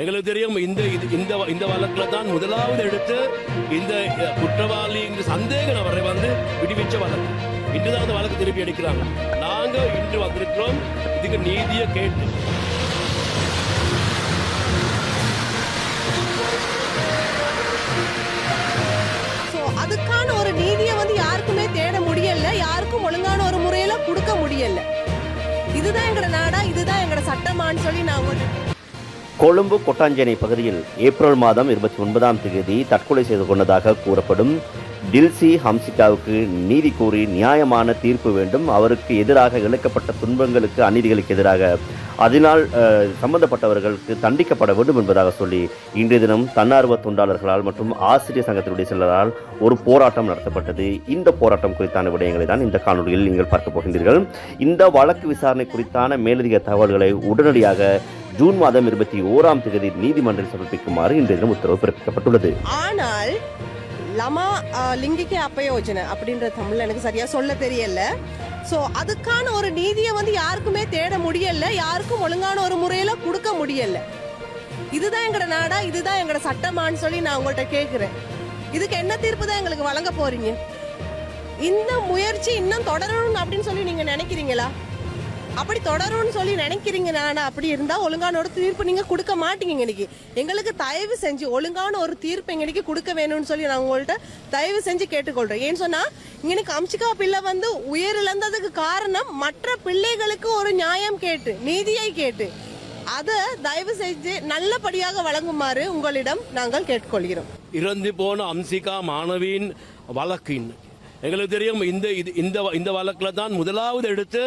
எங்களுக்கு தெரியும் இந்த இது- இந்த இந்த வழக்கில் தான் முதலாவது எடுத்து இந்த குற்றவாளி என்று சந்தேக நபரை வந்து விடுவிச்ச வழக்கு. இன்றுதான் அந்த வழக்கு திருப்பி எடுக்கிறாங்க. நாங்கள் இன்று வந்திருக்கிறோம் இதுக்கு நீதியை கேட்டு. ஸோ அதுக்கான ஒரு நீதியை வந்து யாருக்குமே தேட முடியல யாருக்கும் ஒழுங்கான ஒரு முறையில கொடுக்க முடியல. இதுதான் எங்கட நாடா இதுதான் எங்கட சட்டமான்னு சொல்லி நான் உங்கள்கிட்ட கொழும்பு கொட்டாஞ்சேனை பகுதியில் ஏப்ரல் மாதம் இருபத்தி ஒன்பதாம் தேதி தற்கொலை செய்து கொண்டதாக கூறப்படும் டில்சி ஹம்சிகாவுக்கு நீதி கூறி நியாயமான தீர்ப்பு வேண்டும். அவருக்கு எதிராக இழைக்கப்பட்ட துன்பங்களுக்கு அநீதிகளுக்கு எதிராக அதனால் சம்பந்தப்பட்டவர்களுக்கு தண்டிக்கப்பட வேண்டும் என்பதாக சொல்லி இன்றைய தினம் தன்னார்வ தொண்டாளர்களால் மற்றும் ஆசிரியர் சங்கத்தினுடைய சிலரால் ஒரு போராட்டம் நடத்தப்பட்டது. இந்த போராட்டம் குறித்தான விடயங்களை தான் இந்த காணொலியில் நீங்கள் பார்க்க போகின்றீர்கள். இந்த வழக்கு விசாரணை குறித்தான மேலதிக தகவல்களை உடனடியாக ஜூன் மாதம் இருபத்தி ஓராம் தேதி நீதிமன்றம் சமர்ப்பிக்குமாறு இன்றைய தினம் உத்தரவு பிறப்பிக்கப்பட்டுள்ளது. ஆனால் லமா லிங்கிக்க அப்பயோஜனை அப்படின்ற தமிழ்ல எனக்கு சரியா சொல்ல தெரியல. ஸோ அதுக்கான ஒரு நீதியை வந்து யாருக்குமே தேட முடியல. யாருக்கும் ஒழுங்கான ஒரு முறையில கொடுக்க முடியல. இதுதான் எங்கட நாடா இதுதான் எங்கட சட்டமான்னு சொல்லி நான் உங்கள்கிட்ட கேட்குறேன் இதுக்கு என்ன தீர்ப்பு தான் எங்களுக்கு வழங்க போறீங்க? இந்த முயற்சி இன்னும் தொடரணும் அப்படின்னு சொல்லி நீங்க நினைக்கிறீங்களா? அப்படி தொடரும்னு சொல்லி நினைக்கிறீங்க நான்? அப்படி இருந்தால் ஒழுங்கான ஒரு தீர்ப்பு நீங்கள் கொடுக்க மாட்டீங்க இன்னைக்கு. எங்களுக்கு தயவு செஞ்சு ஒழுங்கான ஒரு தீர்ப்பு எங்களுக்கு கொடுக்க வேணும்னு சொல்லி நான் உங்கள்கிட்ட தயவு செஞ்சு கேட்டுக்கொள்கிறேன் ஏன்னு சொன்னால் இன்னைக்கு அம்சிகா பிள்ளை வந்து உயிரிழந்ததுக்கு காரணம் மற்ற பிள்ளைகளுக்கு ஒரு நியாயம் கேட்டு நீதியை கேட்டு. அதை தயவு செஞ்சு நல்லபடியாக வழங்குமாறு உங்களிடம் நாங்கள் கேட்டுக்கொள்கிறோம். இறந்து போன அம்சிகா மாணவியின் வழக்கு இன்னைக்கு எங்களுக்கு தெரியும் இந்த இது இந்த இந்த வழக்கில் தான் முதலாவது எடுத்து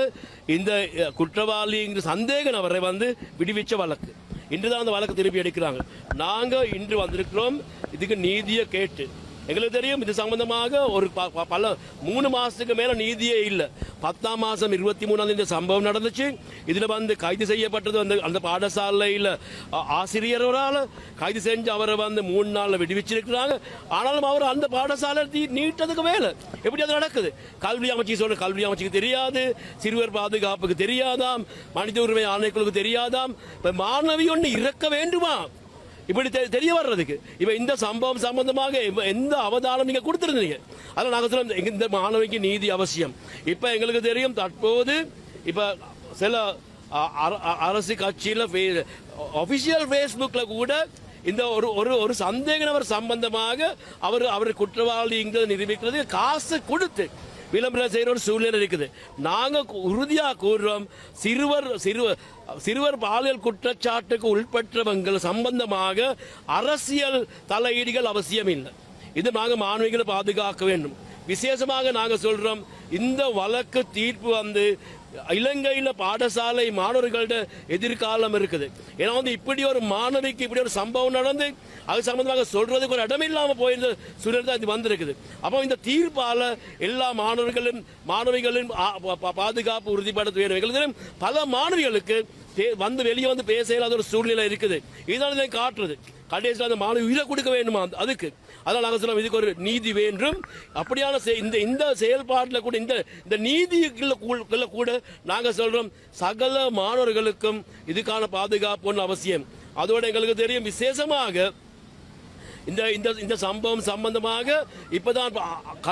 இந்த குற்றவாளிங்கிற குற்றவாளி என்று சந்தேக நபரை வந்து விடுவிச்ச வழக்கு. இன்று தான் அந்த வழக்கு திருப்பி எடுக்கிறாங்க. நாங்கள் இன்று வந்திருக்கிறோம் இதுக்கு நீதியை கேட்டு. எங்களுக்கு தெரியும் இது சம்பந்தமாக ஒரு ப- ப- பல மூணு மாசத்துக்கு மேல நீதியே இல்லை. பத்தாம் மாசம் இருபத்தி மூணாம் தேதி சம்பவம் நடந்துச்சு. இதுல வந்து கைது செய்யப்பட்டது அந்த அந்த பாடசாலையில் ஆசிரியரால் கைது செஞ்சு அவரை வந்து மூணு நாள்ல விடுவிச்சிருக்கிறாங்க. ஆனாலும் அவர் அந்த பாடசாலை தீ- நீட்டதுக்கு மேல. எப்படி அது நடக்குது? கல்வி அமைச்சு சொல்ற கல்வி அமைச்சுக்கு தெரியாது. சிறுவர் பாதுகாப்புக்கு தெரியாதாம். மனித உரிமை ஆணைக்குழுக்கு தெரியாதாம். இப்ப மாணவி ஒன்று இறக்க வேண்டுமா? இப்படி தெரிய வர்றதுக்கு. இப்போ இந்த சம்பவம் சம்பந்தமாக எந்த அவதானம் நீங்கள் கொடுத்துருந்தீங்க? அதில் நாங்கள் சொல்ல இந்த மாணவிக்கு நீதி அவசியம். இப்போ எங்களுக்கு தெரியும் தற்போது இப்போ சில அ- அர- அ- அரசு கட்சியில் ஒபிஷியல் ஃபேஸ்புக்கில் கூட இந்த ஒரு ஒரு ஒரு சந்தேக நபர் சம்பந்தமாக அவர் அவர் குற்றவாளிங்கிறத நிரூபிக்கிறது காசு கொடுத்து விளம்பரம் செய்கிற ஒரு சூழ்நிலை இருக்குது. நாங்கள் உறுதியாக கூறுறோம் சிறுவர் சிறுவர் சிறுவர் பாலியல் குற்றச்சாட்டுக்கு உட்பட்டவங்கள் சம்பந்தமாக அரசியல் தலையீடுகள் அவசியம் இல்லை இது நாங்கள் மாணவிகளை பாதுகாக்க வேண்டும். விசேஷமாக நாங்கள் சொல்கிறோம் இந்த வழக்கு தீர்ப்பு வந்து இலங்கையில் பாடசாலை மாணவர்கள்ட்ட எதிர்காலம் இருக்குது. ஏன்னா வந்து இப்படி ஒரு மாணவிக்கு இப்படி ஒரு சம்பவம் நடந்து அது சம்பந்தமாக சொல்றதுக்கு ஒரு இடம் இல்லாம போயிருந்த சூழ்நிலை தான் இது வந்திருக்குது. அப்போ இந்த தீர்ப்பால் எல்லா மாணவர்களும் மாணவிகளின் பாதுகாப்பு உறுதிப்படுத்த வேண்டும் பல மாணவிகளுக்கு வந்து வெளியே வந்து பேச இல்லாத ஒரு சூழ்நிலை இருக்குது. இதுதான் இதை காட்டுறது. கடைசியில் அந்த மாணவி உயிரை கொடுக்க வேண்டுமா? அந்த- அதுக்கு. அதனால் நாங்கள் சொல்லுவோம் இதுக்கு ஒரு நீதி வேண்டும். அப்படியான இந்த இந்த செயல்பாட்டில் கூட இந்த இந்த நீதிக்குள்ள கூட- கூட நாங்கள் சொல்கிறோம் சகல மாணவர்களுக்கும் இதுக்கான பாதுகாப்பு ஒன்று அவசியம். அதோட எங்களுக்கு தெரியும் விசேஷமாக இந்த இந்த இந்த சம்பவம் சம்பந்தமாக இப்போதான்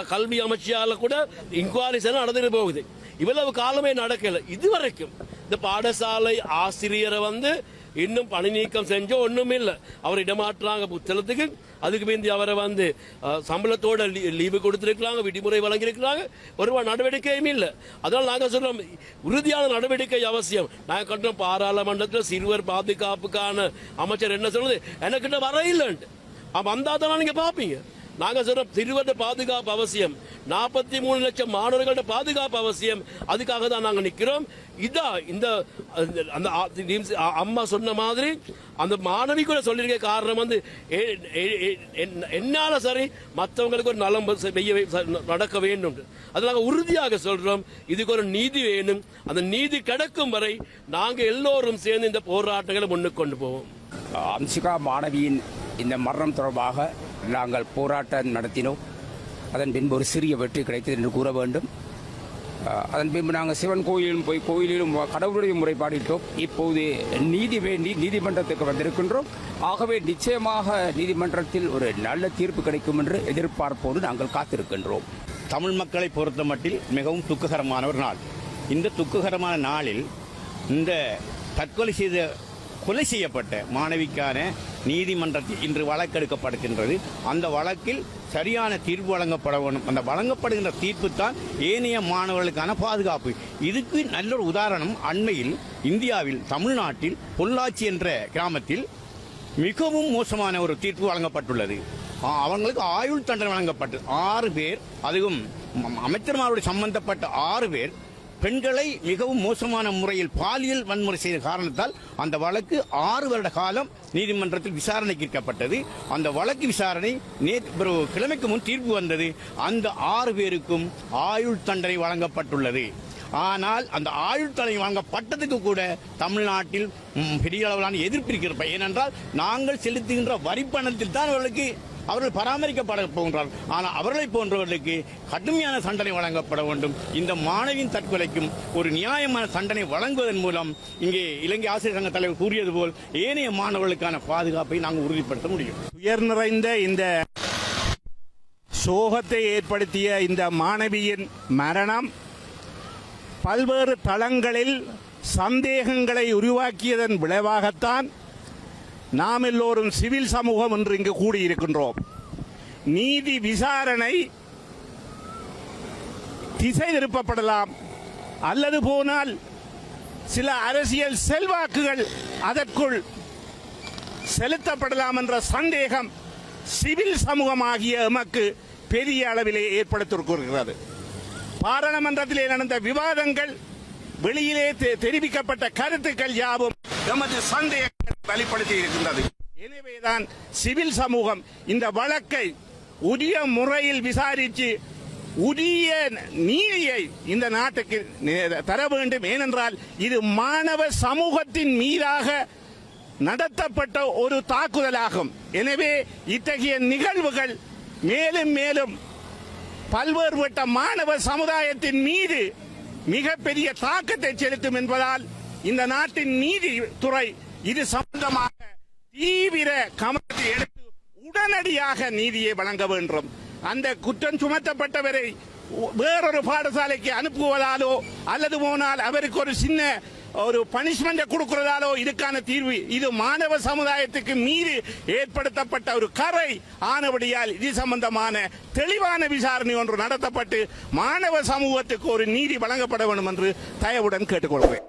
கல்வி அமைச்சியால் கூட இன்குவாரிஸ் எல்லாம் நடந்துட்டு போகுது. இவ்வளவு காலமே நடக்கலை. இதுவரைக்கும் இந்த பாடசாலை ஆசிரியரை வந்து இன்னும் பணி நீக்கம் செஞ்சோ ஒண்ணும் இல்லை அவர் இடமாற்றாங்க புத்தளத்துக்கு அதுக்கு பிந்தி அவரை வந்து சம்பளத்தோட லீ- லீவு கொடுத்துருக்கிறாங்க விடுமுறை வழங்கியிருக்கிறாங்க. ஒரு நடவடிக்கையும் இல்லை. அதனால் நாங்கள் சொல்கிறோம் உறுதியான நடவடிக்கை அவசியம். நாங்கள் கண்டோம் பாராளுமன்றத்தில் சிறுவர் பாதுகாப்புக்கான அமைச்சர் என்ன சொல்லுது எனக்கிட்ட வர இல்லைன்ட்டு. அவன் வந்தா தான் நீங்கள் பார்ப்பீங்க நாங்கள் சொல்றோம் சிறுவர்ட பாதுகாப்பு அவசியம். நாற்பத்தி மூணு லட்சம் மாணவர்களோட பாதுகாப்பு அவசியம். அதுக்காக தான் நாங்கள் நிற்கிறோம் இதா இந்த அந்த- அம்மா சொன்ன மாதிரி அந்த மாணவி கூட சொல்லியிருக்க காரணம் வந்து எ- என்- என்னால சரி மற்றவங்களுக்கு ஒரு நலம் செய்ய ச- நடக்க வேண்டும். அது நாங்கள் உறுதியாக சொல்றோம். இதுக்கு ஒரு நீதி வேணும். அந்த நீதி கிடைக்கும் வரை நாங்கள் எல்லோரும் சேர்ந்து இந்த போராட்டங்களை முன்னுக்கு கொண்டு போவோம். அம்சிகா மாணவியின் இந்த மரணம் தொடர்பாக நாங்கள் போராட்டம் நடத்தினோம். அதன் பின்பு ஒரு சிறிய வெற்றி கிடைத்தது என்று கூற வேண்டும். அதன் பின்பு நாங்கள் சிவன் கோயிலும் போய் கோயிலிலும் கடவுளுடைய முறைப்பாடிட்டோம். இப்போது நீதி வேண்டி நீதிமன்றத்துக்கு வந்திருக்கின்றோம். ஆகவே நிச்சயமாக நீதிமன்றத்தில் ஒரு நல்ல தீர்ப்பு கிடைக்கும் என்று எதிர்பார்ப்போடு நாங்கள் காத்திருக்கின்றோம். தமிழ் மக்களை பொறுத்த மட்டில் மிகவும் துக்ககரமான ஒரு நாள். இந்த துக்ககரமான நாளில் இந்த தற்கொலை செய்த கொலை செய்யப்பட்ட மாணவிக்கான நீதிமன்றத்தில் இன்று வழக்கெடுக்கப்படுகின்றது. அந்த வழக்கில் சரியான தீர்ப்பு வழங்கப்பட வேண்டும். அந்த வழங்கப்படுகின்ற தீர்ப்பு தான் ஏனைய மாணவர்களுக்கான பாதுகாப்பு. இதுக்கு நல்ல ஒரு உதாரணம் அண்மையில் இந்தியாவில் தமிழ்நாட்டில் பொள்ளாச்சி என்ற கிராமத்தில் மிகவும் மோசமான ஒரு தீர்ப்பு வழங்கப்பட்டுள்ளது. அவங்களுக்கு ஆயுள் தண்டனை வழங்கப்பட்டு ஆறு பேர் அதுவும் ம- அமைச்சர்மாருடைய சம்பந்தப்பட்ட ஆறு பேர் பெண்களை மிகவும் மோசமான முறையில் பாலியல் வன்முறை செய்த காரணத்தால் அந்த வழக்கு ஆறு வருட காலம் நீதிமன்றத்தில் விசாரணைக்கு இருக்கப்பட்டது அந்த வழக்கு விசாரணை நேற்று கிழமைக்கு முன் தீர்ப்பு வந்தது. அந்த ஆறு பேருக்கும் ஆயுள் தண்டனை வழங்கப்பட்டுள்ளது. ஆனால் அந்த ஆயுள் தலை வழங்கப்பட்டதுக்கு கூட தமிழ்நாட்டில் பெரிய அளவிலான எதிர்ப்பு இருக்கிறப்ப ஏனென்றால் நாங்கள் செலுத்துகின்ற வரி பணத்தில் தான் அவர்களுக்கு அவர்கள் பராமரிக்கப்பட போகின்றார்கள் ஆனால் அவர்களை போன்றவர்களுக்கு கடுமையான தண்டனை வழங்கப்பட வேண்டும். இந்த மாணவியின் தற்கொலைக்கும் ஒரு நியாயமான தண்டனை வழங்குவதன் மூலம் இங்கே இலங்கை ஆசிரியர் சங்க தலைவர் கூறியது போல் ஏனைய மாணவர்களுக்கான பாதுகாப்பை நாங்கள் உறுதிப்படுத்த முடியும். உயர் நிறைந்த இந்த சோகத்தை ஏற்படுத்திய இந்த மாணவியின் மரணம் பல்வேறு தளங்களில் சந்தேகங்களை உருவாக்கியதன் விளைவாகத்தான் நாம் எல்லோரும் சிவில் சமூகம் என்று இங்கு கூடியிருக்கின்றோம். நீதி விசாரணை திசை திருப்பப்படலாம். அல்லது போனால் சில அரசியல் செல்வாக்குகள் அதற்குள் செலுத்தப்படலாம் என்ற சந்தேகம் சிவில் சமூகமாகிய எமக்கு பெரிய அளவிலே ஏற்படுத்திருக்கிறது பாராளுமன்றத்திலே நடந்த விவாதங்கள் வெளியிலே தெ- தெரிவிக்கப்பட்ட கருத்துக்கள் யாவும் எமது சந்தேகம் வெளிப்படுத்தி இருக்கின்றது. எனவேதான் சிவில் சமூகம் இந்த வழக்கை உரிய முறையில் விசாரித்து உரிய நீதியை இந்த நாட்டுக்கு தர வேண்டும். ஏனென்றால் இது மாணவ சமூகத்தின் மீதாக நடத்தப்பட்ட ஒரு தாக்குதலாகும். எனவே இத்தகைய நிகழ்வுகள் மேலும் மேலும் பல்வேறுபட்ட மாணவ சமுதாயத்தின் மீது மிகப்பெரிய தாக்கத்தை செலுத்தும் என்பதால் இந்த நாட்டின் நீதித்துறை இது சம்பந்தமாக தீவிர கவனத்தை எடுத்து உடனடியாக நீதியை வழங்க வேண்டும். அந்த குற்றம் சுமத்தப்பட்டவரை வேறொரு பாடசாலைக்கு அனுப்புவதாலோ அல்லது போனால் அவருக்கு ஒரு சின்ன ஒரு பனிஷ்மெண்ட் கொடுக்கிறதாலோ இதுக்கான தீர்வு இது மாணவ சமுதாயத்துக்கு மீது ஏற்படுத்தப்பட்ட ஒரு கரை ஆனபடியால் இது சம்பந்தமான தெளிவான விசாரணை ஒன்று நடத்தப்பட்டு மாணவ சமூகத்துக்கு ஒரு நீதி வழங்கப்பட வேண்டும் என்று தயவுடன் கேட்டுக்கொள்கிறேன்.